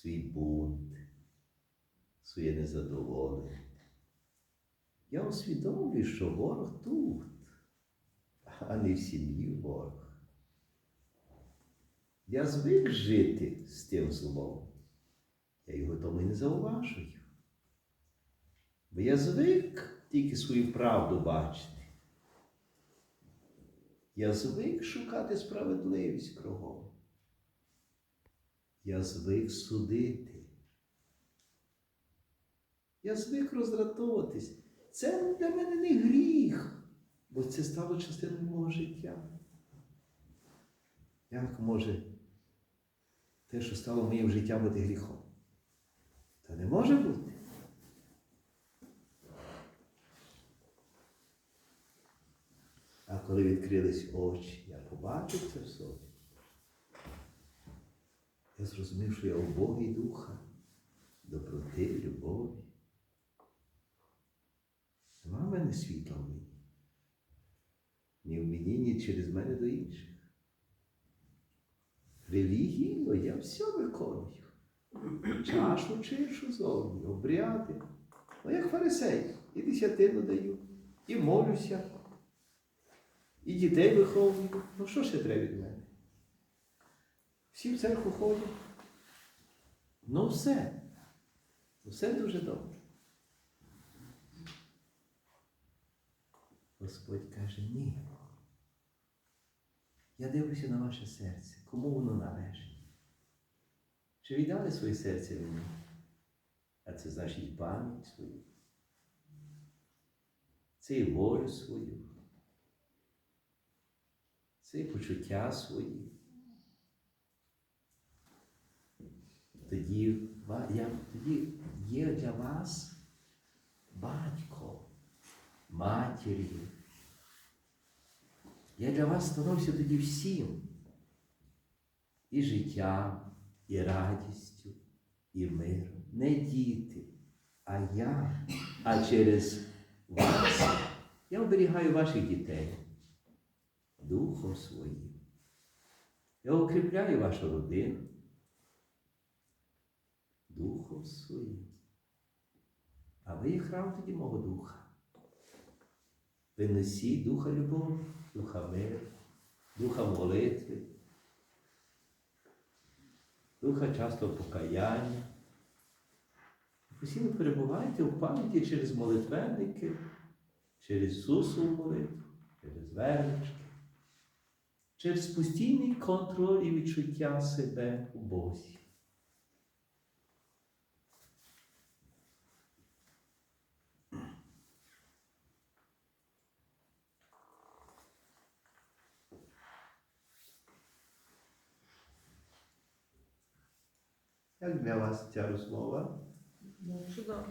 свій бунт, своє незадоволення. Я усвідомлюю, що ворог тут, а не в сім'ї ворог. Я звик жити з тим злом. Я його тому і не зауважую. Бо я звик тільки свою правду бачити. Я звик шукати справедливість кругом. Я звик судити. Я звик роздратовуватись. Це для мене не гріх, бо це стало частиною мого життя. Як може те, що стало моїм життям бути гріхом? Та не може бути. А коли відкрились очі, я побачив це в собі. Я зрозумів, що я у Бога і духа, доброти, любові. Нема в мене світла в мені. Ні в мені, ні через мене до інших. Релігійно я все виконую. Чашу чишу зовні, обряди. Ну, як фарисей, і десятину даю, і молюся, і дітей виховую. Ну що ще треба від мене? Всі в церкву ходять. Ну все. Все дуже добре. Господь каже, ні. Я дивлюся на ваше серце, кому воно належить. Чи віддали своє серце мені? А це значить пам'ять свою. Це і волю свою. Це і почуття свої. Тоді, я, тоді є для вас батько, матір'ю. Я для вас становлюся тоді всім. І життям, і радістю, і миром. Не діти, а я. А через вас я оберігаю ваших дітей духом своїм. Я укріпляю вашу родину духом своїм. А ви храм тоді мого духа. Ви носіть духа любові, духа миру, духа молитви, духа часто покаяння. Постійно перебувайте у пам'яті через молитвенники, через Ісусову молитву, через вернички, через постійний контроль і відчуття себе у Бозі. Як для вас ця розмова? Чудово.